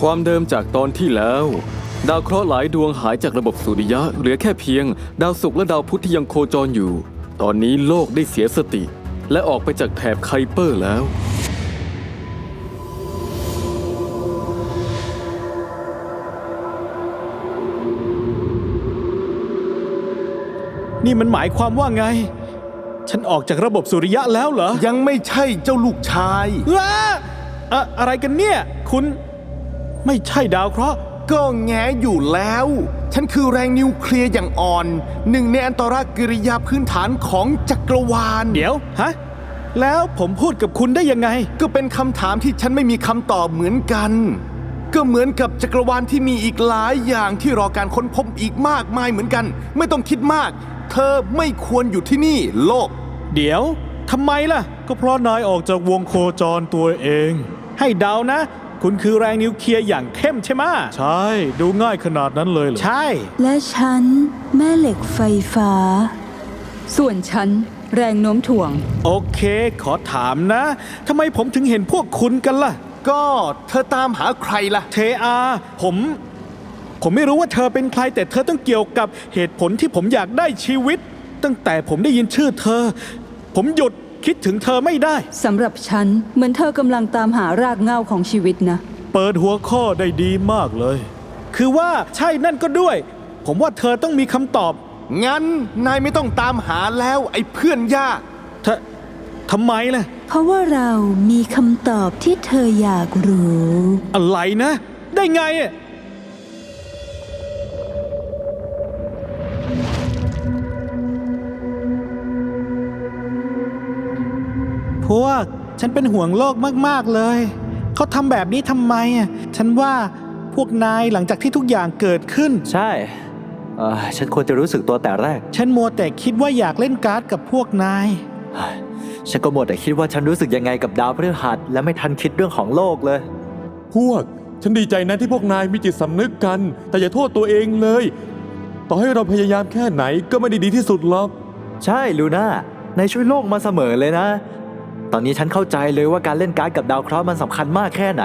ความเดิมจากตอนที่แล้ว ดาวเคราะห์หลายดวงหายจากระบบสุริยะ เหลือแค่เพียง ดาวศุกร์และดาวพุธที่ยังโคจรอยู่ ตอนนี้โลกได้เสียสติ และออกไปจากแถบไคเปอร์แล้ว นี่มันหมายความว่าไง ฉันออกจากระบบสุริยะแล้วเหรอยังไม่ใช่เจ้าลูกชาย ว้าอะอะไรกันเนี่ย คุณ ไม่ใช่ดาวเคราะห์ก็แงอยู่แล้ว ฉันคือแรงนิวเคลียร์อย่างอ่อน หนึ่งในอันตรกิริยาพื้นฐานของจักรวาล เดี๋ยว ฮะ แล้วผมพูดกับคุณได้ยังไง ก็เป็นคำถามที่ฉันไม่มีคำตอบเหมือนกัน ก็เหมือนกับจักรวาลที่มีอีกหลายอย่างที่รอการค้นพบอีกมากมายเหมือนกัน ไม่ต้องคิดมาก เธอไม่ควรอยู่ที่นี่ โลก เดี๋ยวทำไมล่ะ ก็เพราะนายออกจากวงโคจรตัวเอง ให้เดานะ คุณคือแรงนิวเคลียร์อย่างเข้มใช่ไหมใช่ ดูง่ายขนาดนั้นเลยเหรอ ใช่ และฉัน แม่เหล็กไฟฟ้า ส่วนฉัน แรงโน้มถ่วง โอเค ขอถามนะทำไมผมถึงเห็นพวกคุณกันล่ะ ก็เธอตามหาใครล่ะ เทอาผม ผมไม่รู้ว่าเธอเป็นใครแต่เธอต้องเกี่ยวกับเหตุผลที่ผมอยากได้ชีวิต ตั้งแต่ผมได้ยินชื่อเธอ ผมหยุด คิดถึงเธอไม่ได้ สำหรับฉัน เหมือนเธอกำลังตามหารากเหง้าของชีวิตนะ เปิดหัวข้อได้ดีมากเลย คือว่าใช่นั่นก็ด้วย ผมว่าเธอต้องมีคำตอบ งั้นนายไม่ต้องตามหาแล้วไอ้เพื่อนยากเธอทำไมล่ะ เพราะว่าเรามีคำตอบที่เธออยากรู้ อะไรนะ ได้ไงอะ พวก ฉันเป็นห่วงโลกมากๆเลย เขาทำแบบนี้ทำไมอะฉันว่าพวกนายหลังจากที่ทุกอย่างเกิดขึ้น ใช่เอ่อฉันควรจะรู้สึกตัวแต่แรก ฉันมัวแต่คิดว่าอยากเล่นการ์ดกับพวกนาย ฉันก็หมดแต่คิดว่าฉันรู้สึกยังไงกับดาวพฤหัส และไม่ทันคิดเรื่องของโลกเลย พวก ฉันดีใจนะที่พวกนายมีจิตสำนึกกัน แต่อย่าโทษตัวเองเลย ต่อให้เราพยายามแค่ไหนก็ไม่ได้ดีที่สุดหรอก ใช่ลูน่านายช่วยโลกมาเสมอเลยนะ ตอนนี้ฉันเข้าใจเลยว่าการเล่นการ์ดกับดาวเคราะห์มันสำคัญมากแค่ไหน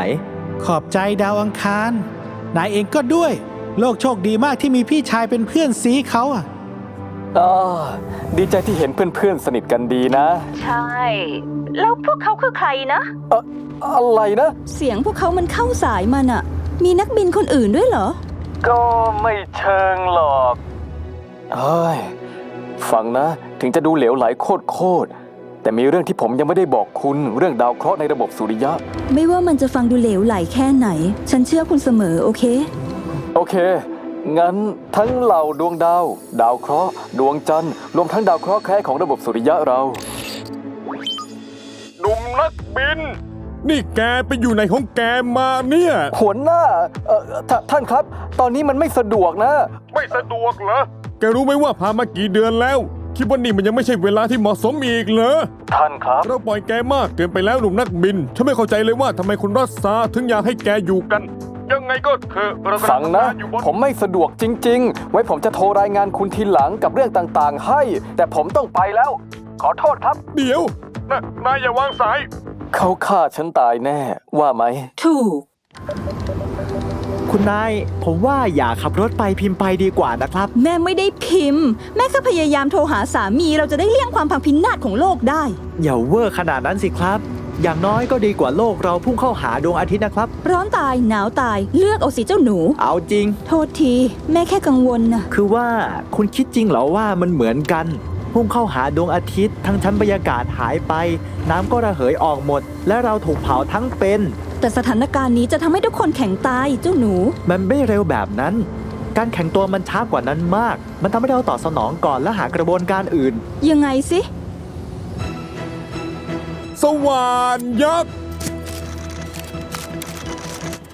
ขอบใจดาวอังคาร นายเองก็ด้วย โลกโชคดีมากที่มีพี่ชายเป็นเพื่อนซีเขาอะอ่าดีใจที่เห็นเพื่อนๆ สนิทกันดีนะ ใช่ แล้วพวกเขาคือใครนะเอ่ออะไรนะ เสียงพวกเขามันเข้าสายมันอะมีนักบินคนอื่นด้วยเหรอ ก็ไม่เชิงหรอก เฮ้ย ฟังนะ ถึงจะดูเหลวไหลโคตรโคตรๆ แต่มีเรื่องที่ผมยังไม่ได้บอกคุณเรื่องดาวเคราะห์ในระบบสุริยะ ไม่ว่ามันจะฟังดูเหลวไหลแค่ไหน ฉันเชื่อคุณเสมอโอเค โอเค งั้นทั้งเหล่าดวงดาว ดาวเคราะห์ ดวงจันทร์รวมทั้งดาวเคราะห์แคระของระบบสุริยะเรา หนุ่มนักบิน นี่แกไปอยู่ไหนของแกมาเนี่ย หัวหน้าเอ่อทท่านครับ ตอนนี้มันไม่สะดวกนะ ไม่สะดวกเหรอ แกรู้ไหมว่าผ่านมากี่เดือนแล้ว คิดว่านี่มันยังไม่ใช่เวลาที่เหมาะสมอีกเหรอ ท่านครับ เราปล่อยแกมากเกินไปแล้วหนุ่มนักบิน ฉันไม่เข้าใจเลยว่าทำไมคุณรัสซาถึงอยากให้แกอยู่กัน ยังไงก็เถอะเรากำลัฟังนะทำาอยู่บนผมไม่สะดวกจริง ๆ ไว้ผมจะโทรรายงานคุณทีหลังกับเรื่องต่างๆ ให้ แต่ผมต้องไปแล้ว ขอโทษครับ เดี๋ยว นะนายอย่าวางสาย เขาฆ่าฉันตายแน่ ว่าไหม ถูก คุณนาย ผมว่าอย่าขับรถไปพิมพ์ไปดีกว่านะครับ แม่ไม่ได้พิมพ์ แม่แค่พยายามโทรหาสามีเราจะได้เลี่ยงความพังพินาศของโลกได้ อย่าเวอร์ขนาดนั้นสิครับ อย่างน้อยก็ดีกว่าโลกเราพุ่งเข้าหาดวงอาทิตย์นะครับ ร้อนตายหนาวตายเลือกเอาสิเจ้าหนู เอาจริง โทษที แม่แค่กังวลนะคือว่าคุณคิดจริงเหรอว่ามันเหมือนกัน พุ่งเข้าหาดวงอาทิตย์ ทั้งชั้นบรรยากาศหายไป น้ำก็ระเหยออกหมด และเราถูกเผาทั้งเป็น แต่สถานการณ์นี้จะทำให้ทุกคนแข็งตายเจ้าหนู มันไม่เร็วแบบนั้น การแข่งตัวมันช้ากว่านั้นมาก มันทำให้เราตอบสนองก่อนและหากระบวนการอื่น ยังไงสิ สว่านยักษ์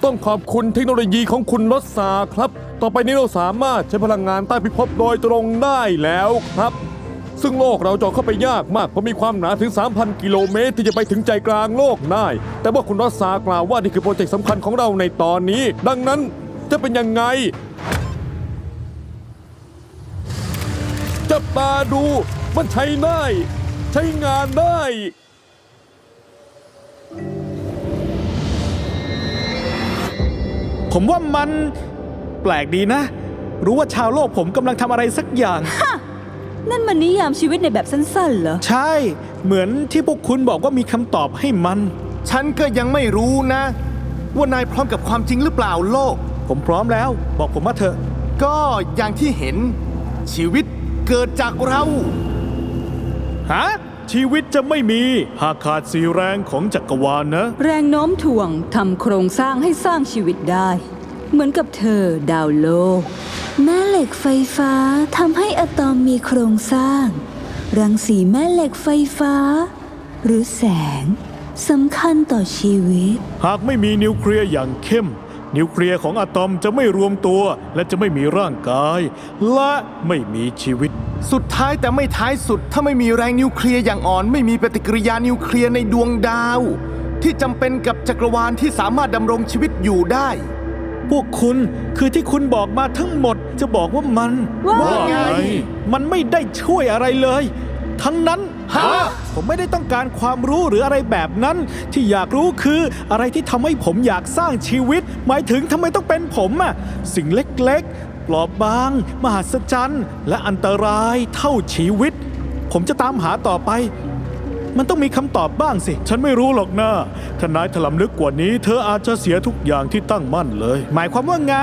ต้องขอบคุณเทคโนโลยีของคุณรถซาครับ ต่อไปนี้เราสามารถใช้พลังงานใต้พิภพโดยตรงได้แล้วครับ ซึ่งโลกเราเจาะเข้าไปยากมากเพราะมีความหนาถึง 3,000 กิโลเมตรที่จะไปถึงใจกลางโลกได้ แต่ว่าคุณรถซากล่าวว่านี่คือโปรเจกต์สำคัญของเราในตอนนี้ ดังนั้นจะเป็นยังไงจับตาดูมันใช้ได้ ใช้งานได้ ผมว่ามันแปลกดีนะ รู้ว่าชาวโลกผมกำลังทำอะไรสักอย่าง นั่นมันนิยามชีวิตในแบบสั้นๆเหรอ ใช่ เหมือนที่พวกคุณบอกว่ามีคำตอบให้มัน ฉันก็ยังไม่รู้นะ ว่านายพร้อมกับความจริงหรือเปล่าโลก ผมพร้อมแล้ว บอกผมมาเถอะ ก็อย่างที่เห็น ชีวิตเกิดจากเรา ฮะ ชีวิตจะไม่มี หากขาดสีแรงของจักรวาลนะ แรงโน้มถ่วงทำโครงสร้างให้สร้างชีวิตได้ เหมือนกับเธอดาวโลก แม่เหล็กไฟฟ้าทำให้อะตอมมีโครงสร้าง รังสีแม่เหล็กไฟฟ้า หรือแสงสำคัญต่อชีวิต หากไม่มีนิวเคลียร์อย่างเข้ม นิวเคลียร์ของอะตอมจะไม่รวมตัว และจะไม่มีร่างกาย และไม่มีชีวิต สุดท้ายแต่ไม่ท้ายสุด ถ้าไม่มีแรงนิวเคลียร์อย่างอ่อน ไม่มีปฏิกิริยานิวเคลียร์ในดวงดาว ที่จำเป็นกับจักรวาลที่สามารถดำรงชีวิตอยู่ได้ พวกคุณคือที่คุณบอกมาทั้งหมด จะบอกว่ามันว่าไง มันไม่ได้ช่วยอะไรเลย ทั้งนั้นฮะ ผมไม่ได้ต้องการความรู้หรืออะไรแบบนั้น ที่อยากรู้คืออะไรที่ทำให้ผมอยากสร้างชีวิต หมายถึงทำไมต้องเป็นผมอะสิ่งเล็กๆ ปลอบบาง มหัศจรรย์ และอันตรายเท่าชีวิต ผมจะตามหาต่อไป มันต้องมีคำตอบบ้างสิ ฉันไม่รู้หรอกนะถ้านายถลำลึกกว่านี้ เธออาจจะเสียทุกอย่างที่ตั้งมั่นเลย หมายความว่าไง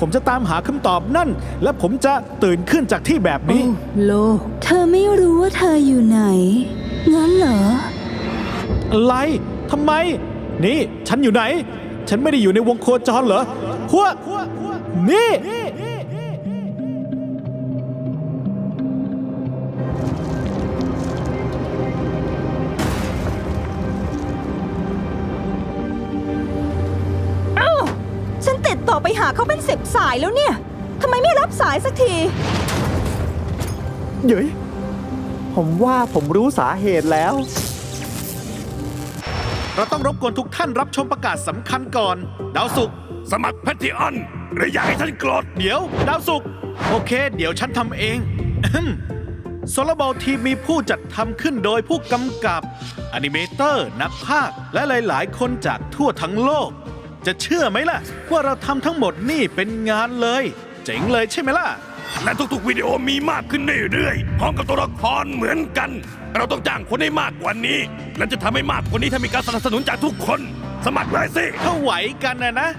ผมจะตามหาคำตอบนั่น และผมจะตื่นขึ้นจากที่แบบนี้ โลก เธอไม่รู้ว่าเธออยู่ไหน งั้นเหรอ อะไรทำไม นี่ ฉันอยู่ไหน ฉันไม่ได้อยู่ในวงโคจรเหรอพวกนี่ ไปหาเขาเป็นสิบสายแล้วเนี่ยทำไมไม่รับสายสักที เย้ยผมว่าผมรู้สาเหตุแล้ว เราต้องรบกวนทุกท่านรับชมประกาศสำคัญก่อน ดาวสุกร์สมัครแพทริออนหรืออยากให้ฉันโกรธ เดี๋ยว ดาวสุกร์โอเค เดี๋ยวฉันทำเองโซลบอลทีมมีผู้จัดทำขึ้นโดยผู้กำกับ อนิเมเตอร์ นักพากและหลาย ๆ คนจากทั่วทั้งโลก จะเชื่อไหมล่ะ ว่าเราทำทั้งหมดนี่เป็นงานเลย เจ๋งเลยใช่ไหมล่ะ และทุกๆวิดีโอมีมากขึ้นเรื่อยๆพร้อมกับตัวละครเหมือนกัน เราต้องจ้างคนให้มากกว่านี้ และจะทำให้มากกว่านี้ถ้ามีการสนับสนุนจากทุกคน สมัครเลยสิ ถ้าไหวกันนะนะ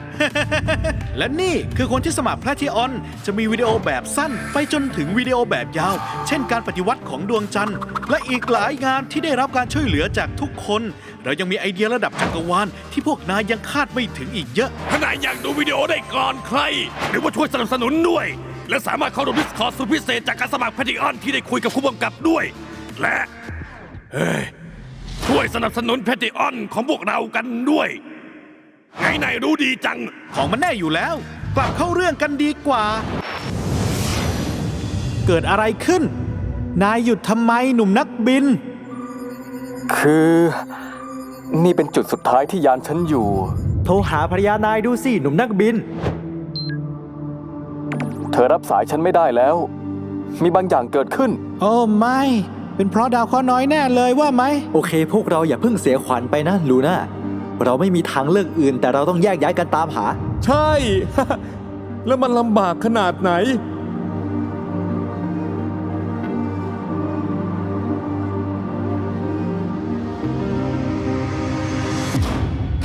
และนี่คือคนที่สมัครแพลทิออน จะมีวิดีโอแบบสั้น ไปจนถึงวิดีโอแบบยาว เช่นการปฏิวัติของดวงจันทร์ และอีกหลายงานที่ได้รับการช่วยเหลือจากทุกคน เรายังมีไอเดียระดับจักรวาลที่พวกนายยังคาดไม่ถึงอีกเยอะ ถ้านายอยากดูวิดีโอได้ก่อนใคร หรือว่าช่วยสนับสนุนด้วย และสามารถเข้าร่วมดิสคอร์ดสุดพิเศษจากการสมัครแพทริออนที่ได้คุยกับผู้กำกับด้วย และเฮ้ยช่วยสนับสนุนแพทริออนของพวกเรากันด้วย ไงนายรู้ดีจัง ของมันแน่อยู่แล้ว กลับเข้าเรื่องกันดีกว่า เกิดอะไรขึ้น นายหยุดทำไมหนุ่มนักบิน คือ นี่เป็นจุดสุดท้ายที่ยานฉันอยู่ โทรหาภรรยานายดูสิ หนุ่มนักบิน เธอรับสายฉันไม่ได้แล้ว มีบางอย่างเกิดขึ้น โอ้ไม่ เป็นเพราะดาวเคราะห์น้อยแน่เลยว่าไหม โอเค พวกเราอย่าเพิ่งเสียขวัญไปนะลูน่าเราไม่มีทางเลือกอื่น แต่เราต้องแยกย้ายกันตามหา ใช่ แล้วมันลำบากขนาดไหน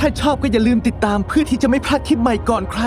ถ้าชอบก็อย่าลืมติดตามเพื่อที่จะไม่พลาดคลิปใหม่ก่อนใคร